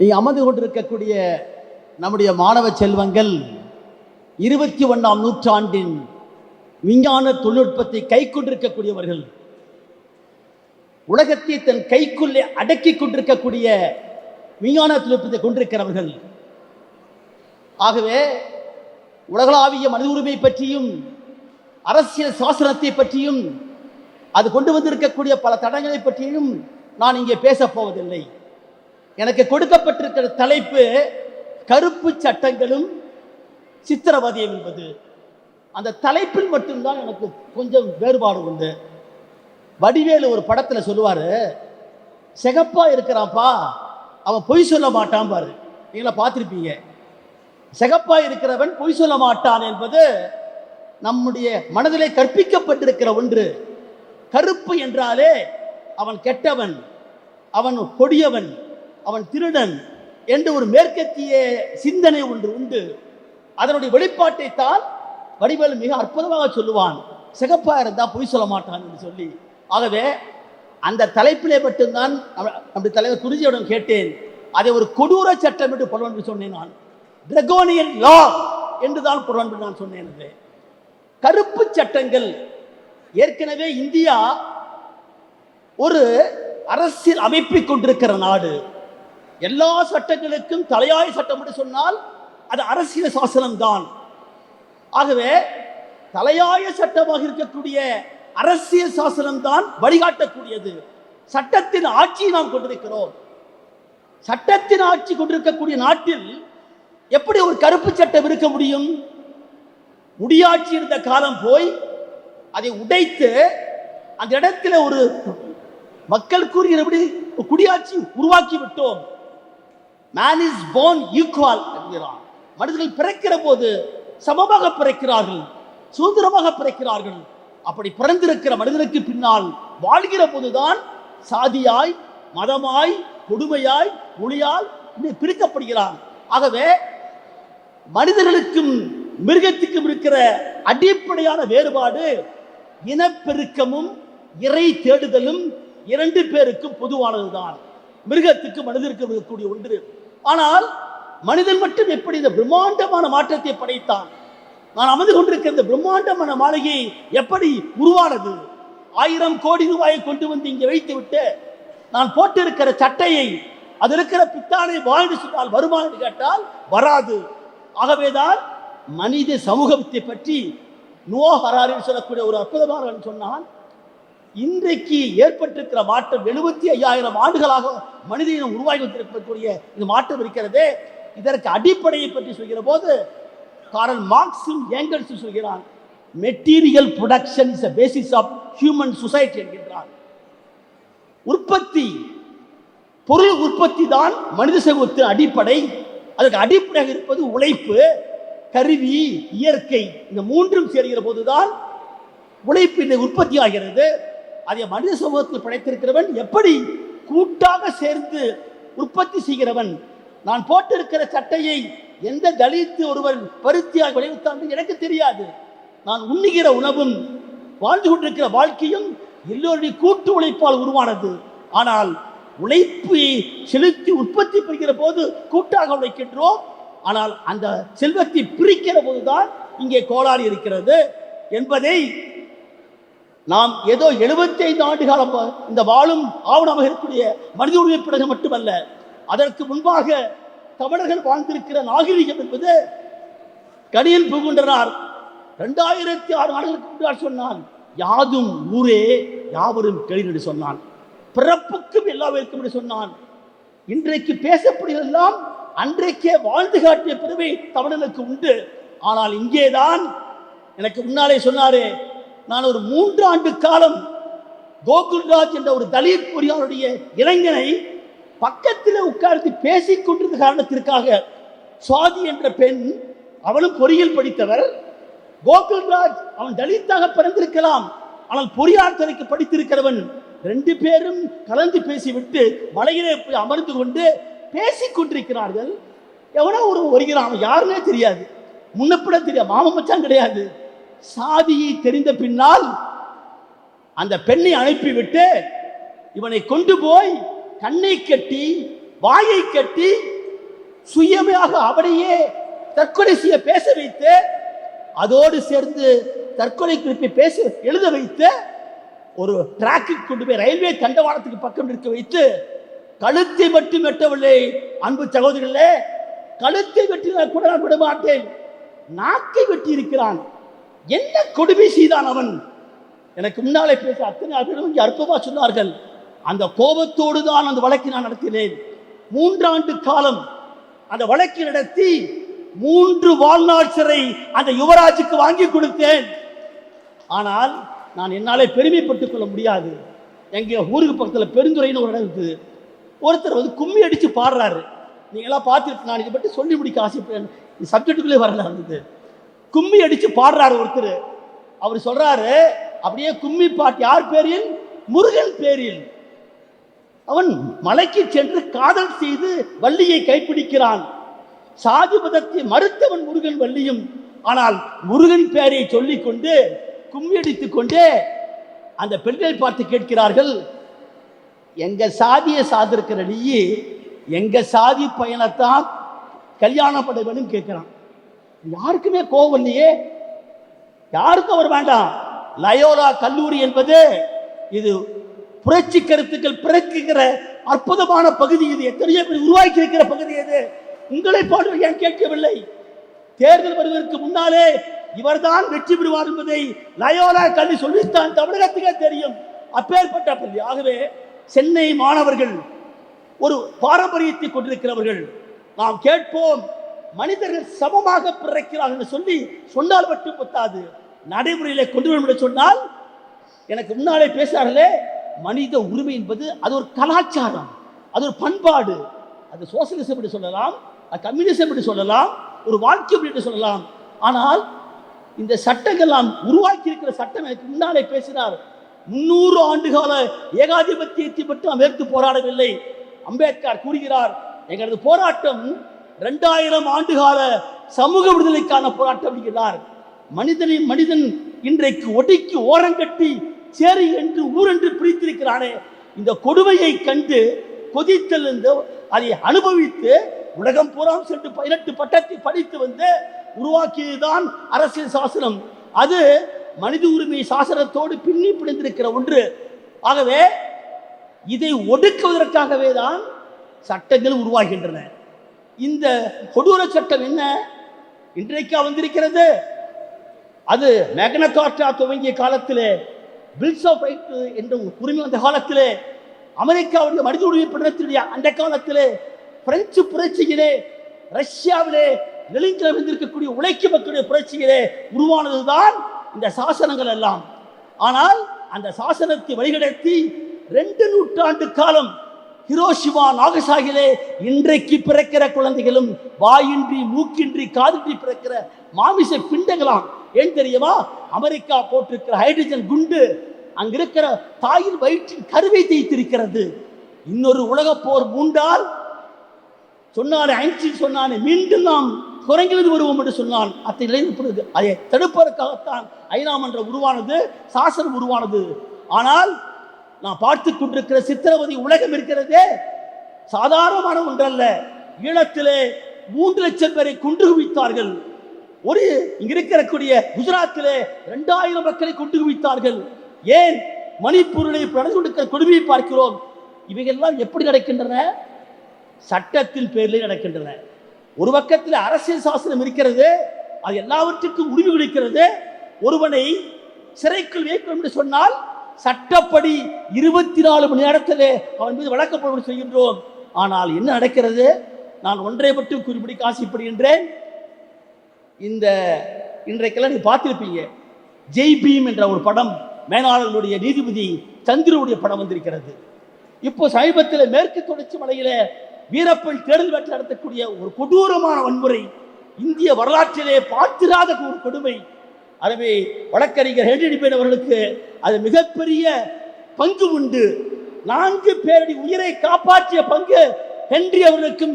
இங்கே அமர்ந்து கொண்டிருக்கக்கூடிய நம்முடைய மாணவ செல்வங்கள் இருபத்தி ஒன்றாம் நூற்றாண்டின் விஞ்ஞான தொழில்நுட்பத்தை கை கொண்டிருக்கக்கூடியவர்கள் உலகத்தை தன் கைக்குள்ளே அடக்கி கொண்டிருக்கக்கூடிய விஞ்ஞான தொழில்நுட்பத்தை கொண்டிருக்கிறவர்கள். ஆகவே உலகளாவிய மனித உரிமை பற்றியும் அரசியல் சாசனத்தை பற்றியும் அது கொண்டு வந்திருக்கக்கூடிய பல தடங்களை பற்றியும் நான் இங்கே பேசப்போவதில்லை எனக்கு கொடுக்கப்பட்டிருக்கிற தலைப்பு கருப்பு சட்டங்களும் சித்திரவதையும் என்பது. அந்த தலைப்பில் மட்டும்தான் எனக்கு கொஞ்சம் வேறுபாடு உண்டு. வடிவேலு ஒரு படத்தில் சொல்லுவாரு சிகப்பா இருக்கிறான்ப்பா அவன் பொய் சொல்ல மாட்டான் பாரு. நீங்களா பார்த்துருப்பீங்க. சிகப்பா இருக்கிறவன் பொய் சொல்ல மாட்டான் என்பது நம்முடைய மனதிலே கற்பிக்கப்பட்டிருக்கிற ஒன்று. கருப்பு என்றாலே அவன் கெட்டவன் அவன் கொடியவன் அவன் திருடன் என்று ஒரு மேற்கத்திய சிந்தனை ஒன்று உண்டு. அதனுடைய வெளிப்பாட்டை தான் வடிவேல் மிக அற்புதமாக சொல்லுவான். சிகப்பா இருந்தா பொய் சொல்ல மாட்டான் என்று சொல்லி. ஆகவே அந்த தலைப்பிலே மட்டும்தான் நம்முடைய தலைவர் குறிஞ்சியிடம் கேட்டேன். அதை ஒரு கொடூர சட்டம் என்று பொருள் என்று சொன்னேன் நான். டிரகோனியன் லா என்று தான் பொருள் என்று நான் சொன்னேன் அது. கருப்பு சட்டங்கள். ஏற்கனவே இந்தியா ஒரு அரசியல் அமைப்பை கொண்டிருக்கிற நாடு. எல்லா சட்டங்களுக்கும் தலையாய சட்டம் என்று சொன்னால் அது அரசியல் சாசனம் தான் ஆகவே தலையாய சட்டமாக இருக்கக்கூடிய அரசியல் சாசனம் தான் வழிகாட்டக்கூடியது. சட்டத்தின் ஆட்சியை நாம் கொண்டிருக்கிறோம். சட்டத்தின் ஆட்சி கொண்டிருக்கக்கூடிய நாட்டில் எப்படி ஒரு கருப்பு சட்டம் இருக்க முடியும்? முடியாட்சி இருந்த காலம் போய் அதை உடைத்து அந்த இடத்துல ஒரு மக்கள் கூறுகிறபடி குடியாட்சி உருவாக்கி விட்டோம். மேன் இஸ் போன் ஈக்குவல் என்கிறான் மனிதர்கள் பிறக்கிற போது சமமாக பிறக்கிறார்கள் சுதந்திரமாக பிறக்கிறார்கள். அப்படி பிறந்திருக்கிற மனிதனுக்கு பின்னால் வாழ்கிற போதுதான் சாதியாய் மதமாய் கொடுமையாய் மொழியால் பிரிக்கப்படுகிறான். ஆகவே மனிதர்களுக்கும் மிருகத்துக்கும் இருக்கிற அடிப்படையான வேறுபாடு இனப்பெருக்கமும் இறை தேடுதலும் இரண்டு பேருக்கும் பொதுவானதுதான். மிருகத்துக்கு மனிதருக்கு இருக்கக்கூடிய ஒன்று ஆனால் மனிதன் மட்டும் எப்படி இந்த பிரம்மாண்டமான மாற்றத்தை படைத்தான்? நான் அமர்ந்து கொண்டிருக்கிற இந்த பிரம்மாண்டமான மாளிகை எப்படி உருவானது? ஆயிரம் கோடி ரூபாயை கொண்டு வந்து இங்கே வைத்து விட்டு நான் போட்டிருக்கிற சட்டையை அது இருக்கிற பித்தானை வாழ்ந்து சொன்னால் வருமா என்று கேட்டால் வராது. ஆகவேதான் மனித சமூகத்தை பற்றி நோ ஹராரின்னு சொல்லக்கூடிய ஒரு அற்புதமான சொன்னான் இன்றைக்கு ஏற்பட்டிருக்கிற மாற்றம் எழுபத்தி ஐயாயிரம் ஆண்டுகளாக மனித இனம் உருவாகி வைத்திருக்கக்கூடிய இந்த மாற்றம் இருக்கிறது. இதற்கு அடிப்படையை பற்றி சொல்கிற போது காரல் மார்க்ஸும் ஏங்கல்ஸும் சொல்கிறான் material production is basis of human society என்கின்றார். உற்பத்தி பொருள் உற்பத்தி தான் மனித சமூகத்தின் அடிப்படை. அதற்கு அடிப்படையாக இருப்பது உழைப்பு கருவி இயற்கை இந்த மூன்றும் சேர்கிற போதுதான் உழைப்பு இந்த உற்பத்தி ஆகிறது அதை மனித சமூகத்தில் படைத்திருக்கிறவன் எப்படி கூட்டாக சேர்ந்து உற்பத்தி செய்கிறவன்? நான் போட்டிருக்கிற சட்டையை எந்த தலித்து ஒருவர் பருத்தியாக விளைவித்தான் எனக்கு தெரியாது. நான் உண்ணுகிற உணவும் வாழ்ந்து கொண்டிருக்கிற வாழ்க்கையும் எல்லோருடைய கூட்டு உழைப்பால் உருவானது. ஆனால் உழைப்பை செலுத்தி உற்பத்தி பெறுகிற போது கூட்டாக உழைக்கின்றோம். ஆனால் அந்த செல்வத்தை பிரிக்கிற போதுதான் இங்கே கோளாறு இருக்கிறது என்பதை நாம் ஏதோ 75 ஆண்டு காலம் இந்த வாழும் ஆவணமாக இருக்கக்கூடிய மனித உரிமை பிறகு மட்டுமல்ல அதற்கு முன்பாக தமிழர்கள் வாழ்ந்திருக்கிற நாகரிகம் என்பது கடியில் புகுண்டனார் ரெண்டாயிரத்தி ஆறு ஆண்டுகளுக்கு முன்னால் சொன்னான் யாதும் ஊரே யாவரும் கேள்வி என்று சொன்னான். பிறப்புக்கும் எல்லாவிற்கும் என்று சொன்னான். இன்றைக்கு பேசப்படுகிறதெல்லாம் அன்றைக்கே வாழ்ந்து காட்டிய பெருமை தமிழனுக்கு உண்டு. ஆனால் இங்கேதான் எனக்கு முன்னாலே சொன்னாரே நான் ஒரு மூன்று ஆண்டு காலம் கோகுல்ராஜ் என்ற ஒரு தலித் பொறியாளருடைய இளைஞனை பக்கத்தில் உட்கார்ந்து பேசிக் கொண்டிருந்த காரணத்திற்காக சுவாதி என்ற பெண் அவளும் பொறியியல் படித்தவர். கோகுல்ராஜ் அவன் தலித்தாக பிறந்திருக்கலாம் ஆனால் பொறியாளர் துறைக்கு படித்திருக்கிறவன் ரெண்டு பேரும் கலந்து பேசிவிட்டு மலையிலே போய் அமர்ந்து கொண்டு பேசிக் கொண்டிருக்கிறார்கள். எவனோ ஒரு வருகிறான் அவன் யாருன்னே தெரியாது. முன்னப்பட தெரியாது மாமன் மச்சான் கிடையாது. சாதியை தெரிந்த பின்னால் அந்த பெண்ணை அனுப்பிவிட்டு இவனை கொண்டு போய் கண்ணை கட்டி வாயை கட்டி சுயமாக அவனையே தற்கொலை செய்ய பேச வைத்து அதோடு சேர்ந்து தற்கொலை குறிப்பை பேச எழுத வைத்து ஒரு டிராக்கில் கொண்டு போய் ரயில்வே தண்டவாளத்துக்கு பக்கம் நிற்க வைத்து கழுத்தை மட்டும் வெட்டவில்லை. அன்பு சகோதரர்களே கழுத்தை வெட்டினால் கூட நான் விட மாட்டேன் நாக்கை வெட்டி இருக்கிறான் என்ன கொடுமை செய்தான் அவன்? எனக்கு முன்னாலே பேச அத்தனை அவர்களும் இங்கே அற்புதமாக சொன்னார்கள். அந்த கோபத்தோடு தான் அந்த வழக்கை நான் நடத்தினேன். மூன்றாண்டு காலம் அந்த வழக்கை நடத்தி மூன்று வாழ்நாள் சிறை அந்த யுவராஜுக்கு வாங்கி கொடுத்தேன். ஆனால் நான் என்னாலே பெருமைப்பட்டுக் கொள்ள முடியாது. எங்கள் ஊருக்கு பக்கத்தில் பெருந்துறைன்னு ஒரு இடம் இருக்குது ஒருத்தர் வந்து கும்மி அடித்து பாடுறாரு. நீங்களாம் பார்த்துட்டு நான் இதை பற்றி சொல்லி முடிக்க ஆசைப்படுறேன் இந்த சப்ஜெக்டுக்குள்ளே வரல இருந்தது. கும்மி அடிச்சு பாடுறாரு ஒருத்தர். அவர் சொல்றாரு அப்படியே கும்மி பாட்டு யார் பேரில்? முருகன் பேரில். அவன் மலைக்கு சென்று காதல் செய்து வள்ளியை கைப்பிடிக்கிறான். சாதி மதத்தை மறுத்தவன் முருகன் வள்ளியும். ஆனால் முருகன் பேரை சொல்லிக்கொண்டு கும்மி அடித்துக் கொண்டே அந்த பெண்களை பார்த்து கேட்கிறார்கள் எங்க சாதியை சாதிருக்கிற நீ எங்க சாதி பயணத்தான் கல்யாணம் பண்ண வேணும் கேட்கிறான். யாருக்குமே கோபம் இல்லையே. யாருக்கும் அவர் வேண்டாம். லயோலா கல்லூரி என்பது இது புரட்சி கருத்துக்கள் பிறக்குகிற அற்புதமான பகுதி இது. எத்தனையோ பேர் உருவாக்கி இருக்கிற பகுதி இது. உங்களை போன்ற ஏன் கேட்கவில்லை? தேர்தல் வருவதற்கு முன்னாலே இவர்தான் வெற்றி பெறுவார் என்பதை லயோலா கல்வி சொல்லித்தான் தமிழகத்துக்கே தெரியும். அப்பேற்பட்ட பள்ளி ஆகவே சென்னை மாணவர்கள் ஒரு பாரம்பரியத்தை கொண்டிருக்கிறவர்கள் நாம் கேட்போம். மனிதர்கள் சமமாக பிறக்கிறார்கள் என்று சொல்லி சொன்னால் மட்டும் பத்தாது. நடைமுறையிலே கொண்டு வரும் என்று சொன்னால் எனக்கு முன்னாலே பேசுறார்களே மனித உரிமை என்பது அது ஒரு கலாச்சாரம் அது ஒரு பண்பாடு. அது சோசியலிசம் என்று சொல்லலாம் அது கம்யூனிசம் என்று சொல்லலாம் ஒரு வாழ்க்கை என்று சொல்லலாம். ஆனால் இந்த சட்டங்கள் நாம் உருவாக்கி இருக்கிற சட்டம் எனக்கு முன்னாலே பேசினார். முன்னூறு ஆண்டுகால ஏகாதிபத்தியத்தை மட்டும் நாம் எதிர்த்து போராடவில்லை. அம்பேத்கர் கூறுகிறார் எங்களது போராட்டம் இரண்டாயிரம் ஆண்டுகால சமூக விடுதலைக்கான போராட்டம் என்கிறார் மனிதனை மனிதன் இன்றைக்கு ஒடுக்கி ஓரங்கட்டி சேரி என்று ஊரென்று பிரித்திருக்கிறானே. இந்த கொடுமையை கண்டு கொதித்தெழுந்து அதை அனுபவித்து உலகம் பூராம் சென்று பதினெட்டு பட்டத்தை படித்து வந்து உருவாக்கியதுதான் அரசியல் சாசனம். அது மனித உரிமை சாசனத்தோடு பின்னி பிணைந்திருக்கிற ஒன்று. ஆகவே இதை ஒடுக்குவதற்காகவே தான் சட்டங்கள் உருவாகின்றன. இந்த கொடூர சட்டம் என்ன? இன்றைக்கா வந்திருக்கிறது. அது மேக்னகார்டா துவங்கிய காலத்திலே பில்ஸ் ஆஃப் ரைட் என்ற உரிமை வந்த காலத்திலே அமெரிக்காவுடைய மனித உரிமை பிரதத்தினுடைய அந்த காலத்திலே பிரெஞ்சு புரட்சியிலே ரஷ்யாவிலே நெலிங்கில் வந்திருக்கக்கூடிய உழைக்கும் மக்களுடைய புரட்சியிலே உருவானதுதான் இந்த சாசனங்கள் எல்லாம். ஆனால் அந்த சாசனத்தை வழிநடத்தி ரெண்டு நூற்றாண்டு காலம் ஹிரோஷிமா நாகசாகிலே இன்றைக்கு பிறக்கிற குழந்தைகளும் வாயின்றி மூக்கின்றி காதின்றி பிறக்கிற மாமிச பிண்டங்களாம். ஏன் தெரியுமா? அமெரிக்கா போட்டிருக்கிற ஹைட்ரஜன் குண்டு அங்க இருக்கிற தாயின் வயிற்றின் கருவை தேய்த்திருக்கிறது. இன்னொரு உலகப் போர் மூண்டால் சொன்னானே ஐன்ஸ்டீன் சொன்னானே மீண்டும் நாம் குரங்கிலிருந்து வருவோம் என்று சொன்னான். அத்தை நிலைநிற்பது அதை தடுப்பதற்காகத்தான் ஐநா மன்றம் உருவானது சாசனம் உருவானது. ஆனால் நான் பார்த்து கொண்டிருக்கிற சித்திரவதை உலகம் இருக்கிறதே. சாதாரணமான ஒன்றல்ல. ஈழத்திலே மூன்று லட்சம் பேரை கொண்டு குவித்தார்கள். ஒரு இங்க இருக்கக்கூடிய குஜராத்திலே இரண்டாயிரம் மக்களை கொண்டு குவித்தார்கள். ஏன்? மணிப்பூரிலே நடந்து கொண்டிருக்கிற கொடுமையை பார்க்கிறோம். இவைகள்லாம் எப்படி நடக்கின்றன? சட்டத்தின் பேரிலே நடக்கின்றன. ஒரு பக்கத்தில் அரசியல் சாசனம் இருக்கிறது. அது எல்லாவற்றுக்கும் உரிமை கொடுக்கிறது. ஒருவனை சிறைக்குள் வைக்கணும் என்று சொன்னால் சட்டப்படி இருபத்தி நாலு மணி நேரத்திலே அவன் மீது வழக்கப்படும் செய்கின்றோம். ஆனால் என்ன நடக்கிறது? நான் ஒன்றை மட்டும் குறிப்பிடிக்க ஆசைப்படுகின்றேன் இந்த இன்றைக்கெல்லாம் நீங்கள் பார்த்திருப்பீங்க. ஜெய் பீம் என்ற ஒரு படம் மேலாளர்களுடைய நீதிபதி சந்திரனுடைய படம் வந்திருக்கிறது. இப்போ சமீபத்தில் மேற்கு தொடர்ச்சி மலையில வீரப்பன் தேர்தல் வேட்டை நடத்தக்கூடிய ஒரு கொடூரமான வன்முறை இந்திய வரலாற்றிலே பார்த்திராத ஒரு கொடுமை எனவே வழக்கறிஞர் ஹென்றி பேன் அவர்களுக்கு அது மிகப்பெரிய பங்கு உண்டு. நான்கு பேரடி உயிரை காப்பாற்றிய பங்கு ஹென்றி அவர்களுக்கும்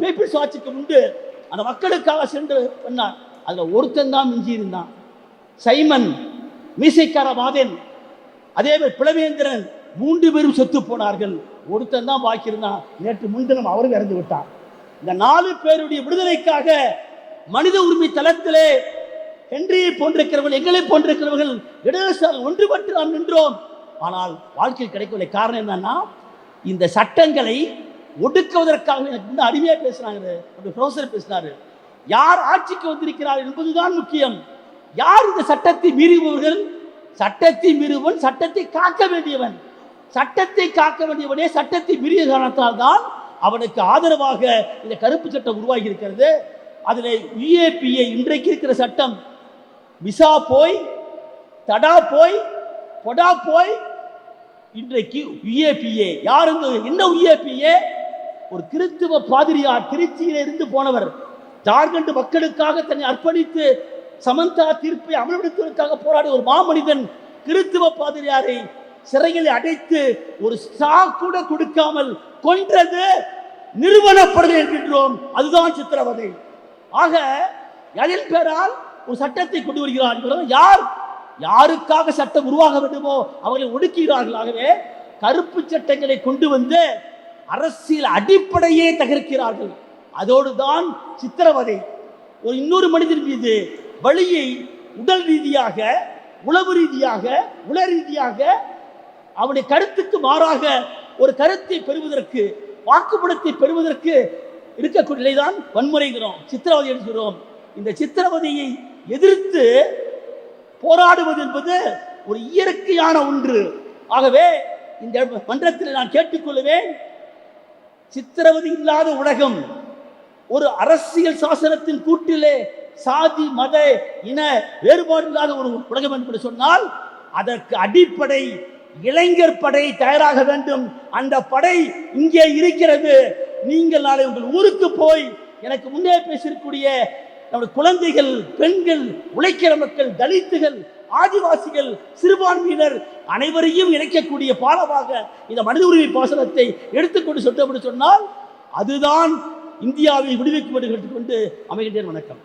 பீப்பிள்ஸ் வாட்சிக்கும் உண்டு. அந்த மக்களுக்காக சென்று பண்ணார். அதில் ஒருத்தன் தான் மிஞ்சி இருந்தான் சைமன் மீசைக்கார மாதேன் அதே மாதிரி பிளவேந்திரன் மூன்று பேரும் செத்து போனார்கள். ஒருத்தன் தான் பாக்கியிருந்தான். நேற்று முன்தினம் அவரும் இறந்து விட்டான் இந்த நாலு பேருடைய விடுதலைக்காக மனித உரிமை தளத்திலே ஹென்ரியை போன்றிருக்கிறவர்கள் எங்களை போன்றிருக்கிறவர்கள் இடதுசாரி ஒன்றுபட்டு நாம் நின்றோம். ஆனால் வாழ்க்கையில் கிடைக்கவில்லை காரணம் என்னன்னா இந்த சட்டங்களை ஒடுக்குவதற்காக எனக்கு முன்ன அருமையாக பேசுகிறாங்க அப்படி ப்ரொஃபசர் பேசினாரு. யார் ஆட்சிக்கு வந்திருக்கிறார் என்பதுதான் முக்கியம். யார் இந்த சட்டத்தை மீறுபவர்கள்? சட்டத்தை மீறுவன் சட்டத்தை காக்க வேண்டியவன். சட்டத்தை காக்க வேண்டியவனே சட்டத்தை மீறிய காரணத்தால் தான் அவனுக்கு ஆதரவாக இந்த கருப்பு சட்டம் உருவாகி இருக்கிறது. அதில் யுஏபிஏ இன்றைக்கு இருக்கிற சட்டம் விசா போய் தடா போய் பொடா போய் இன்றைக்கு யுஏபிஏ யார் இந்த என்ன யுஏபிஏ? ஒரு கிறிஸ்துவ பாதிரியார் திருச்சியில இருந்து போனவர். ஜார்க்கண்ட் மக்களுக்காக தன்னை அர்ப்பணித்து சமந்தா தீர்ப்பை அமல்படுத்துவதற்காக போராடிய ஒரு மாமனிதன் கிறிஸ்துவ பாதிரியாரை சிறையில் அடைத்து ஒரு சா கூட கொடுக்காமல் கொன்றது நிறுவனப்படுகை என்கின்றோம். அதுதான் சித்திரவதை. ஆக எதில் பெறால் ஒரு சட்டத்தை கொண்டு வருகிறார் யார்? யாருக்காக சட்டம் உருவாக வேண்டுமோ அவர்களை ஒடுக்குகிறார்களாகவே கருப்பு சட்டங்களை கொண்டு வந்து அரசியல் அடிப்படையே தகர்க்கிறார்கள். அதோடு தான் சித்திரவதை. ஒரு இன்னொரு மனிதன் மீது வழியை உடல் ரீதியாக உளவு ரீதியாக உள ரீதியாக அவனுடைய கருத்துக்கு மாறாக ஒரு கருத்தை பெறுவதற்கு வாக்குப்படத்தை பெறுவதற்கு இருக்கக்கூடிய நிலைதான் வன்முறைகிறோம் சித்திரவதை எடுக்கிறோம் இந்த சித்திரவதையை எதிர்த்து போராடுவது என்பது ஒரு இயற்கையான ஒன்று. ஆகவே இந்த மன்றத்தில் நான் கேட்டுக்கொள்வேன் சித்திரவதை இல்லாத உலகம் ஒரு அரசியல் சாசனத்தின் கூட்டிலே சாதி மத இன வேறுபாடு இல்லாத ஒரு உலகம் என்று சொன்னால் அதற்கு அடிப்படை இளைஞர் படை தயாராக வேண்டும். அந்த படை இங்கே இருக்கிறது. நீங்கள் நாளை உங்கள் ஊருக்கு போய் எனக்கு முன்னே பேசியிருக்கூடிய நம்முடைய குழந்தைகள் பெண்கள் உழைக்கிற மக்கள் தலித்துகள் ஆதிவாசிகள் சிறுபான்மையினர் அனைவரையும் இணைக்கக்கூடிய பாலமாக இந்த மனித உரிமை பாசனத்தை எடுத்துக்கொண்டு சொன்னபடி சொன்னால் அதுதான் இந்தியாவை விடுவிக்கும் என்று கேட்டுக்கொண்டு அமைகின்றேன். வணக்கம்.